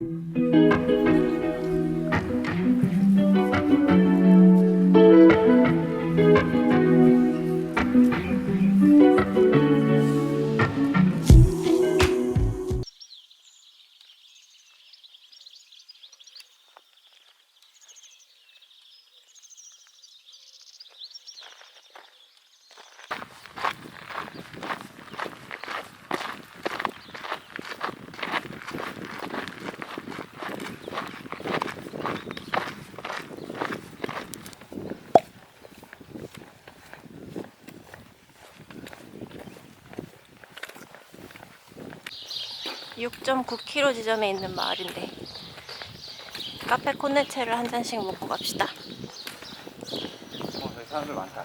thank mm -hmm. you (6.9km) 지점에 있는 마을인데 카페 콘네체를 한 잔씩 먹고 갑시다. 어, 여기 사람들 많다.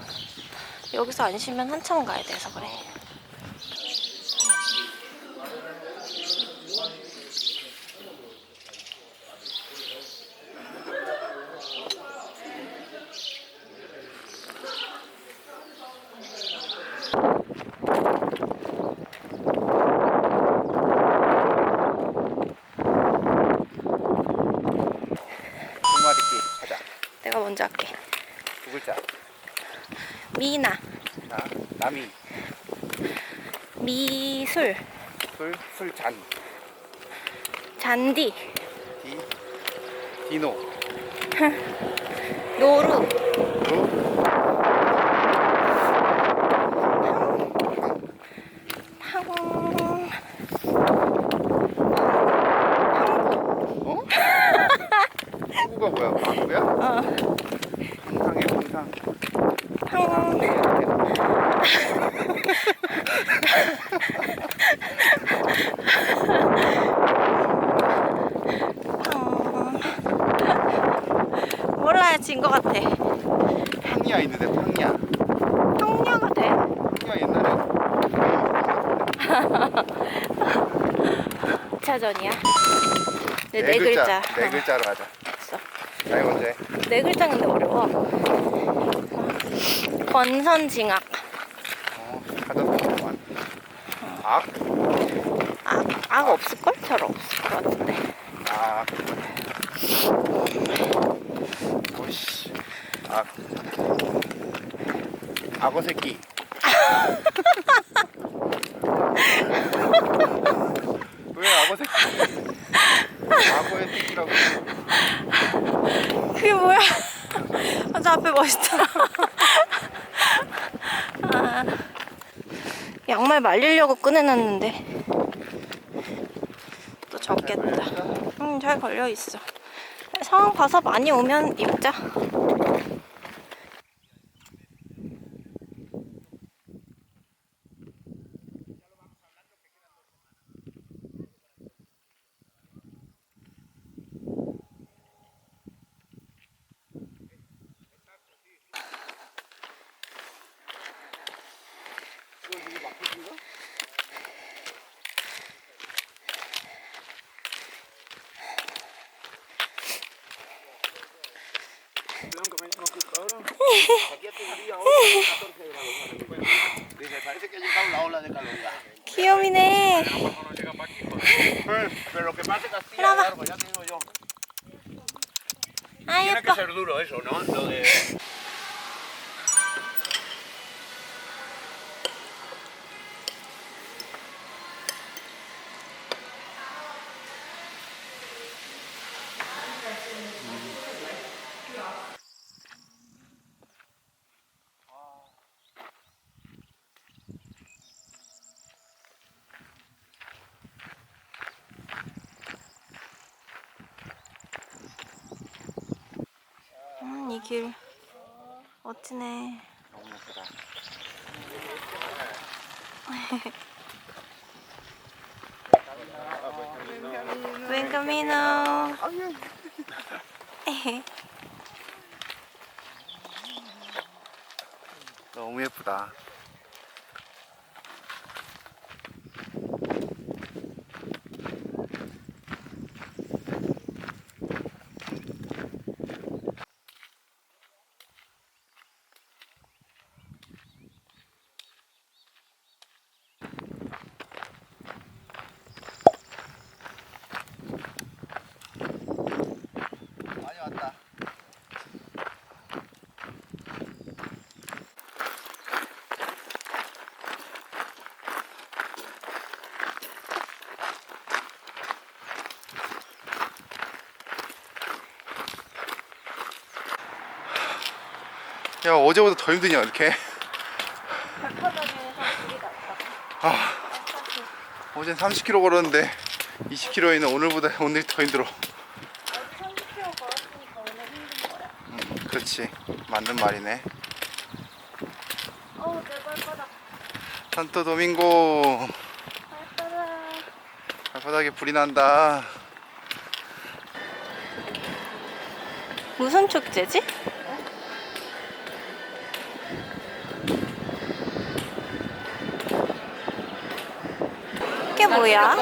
여기서 안 쉬면 한참 가야 돼서 그래 가자. 내가 먼저 할게. 두 글자. 미나. 자, 남이, 미술. 술, 술잔, 잔디. 디, 디노, 노루. 루, 한국가 뭐야? 한국이야? 어, 한상. 황황 몰라요 진것 같아 황야 있는데, 황야. 황녀가 돼? 황야 옛날에. 2차전이야 네, 네 글자 네 글자로 가자. 먼저 해. 네 글자 근데 어려워 권선징악 어, 잠깐만. 악, 악, 악 없을걸? 잘 없을 것 같은데 악. 오씨. 악. 악어 새끼. 왜 악어 새끼? 악어의 새끼라고. 그게 뭐야? 아, 저 앞에 멋있더라. 아, 양말 말리려고 꺼내놨는데 또 젖겠다. 응, 잘 걸려 있어. 상황 봐서 많이 오면 입자. cabrón. Aquí a tu parece que ha llegado la ola de calor. ¿Qué? Pero lo eh, que más te castiga es largo, ya te yo. Tiene que ser duro eso, ¿no? Lo de... 이 길. 멋지네. 너무 예쁘다. Camino. 너무 예쁘다. 야 어제보다 더 힘드냐 이렇게. 아 어젠 30km 걸었는데 20km에는 오늘보다 오늘이 더 힘들어 어제 30km 걸었으니까 오늘 힘든 거야. 음, 그렇지 맞는 말이네 산토 도밍고 발바닥. 발바닥에 불이 난다 무슨 축제지? 뭐야?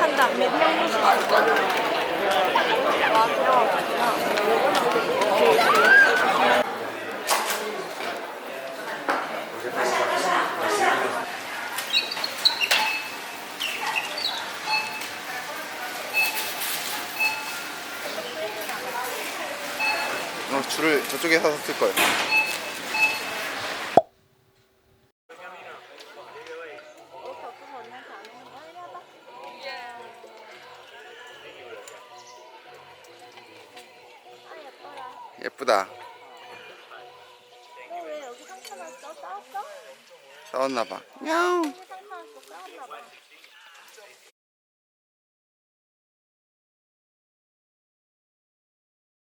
한다. 와, 들어가구나. 어, 줄을 저쪽에서 섰을 거예요 예쁘다 왜 여기 상처 났어? 싸웠어? 싸웠나봐 냥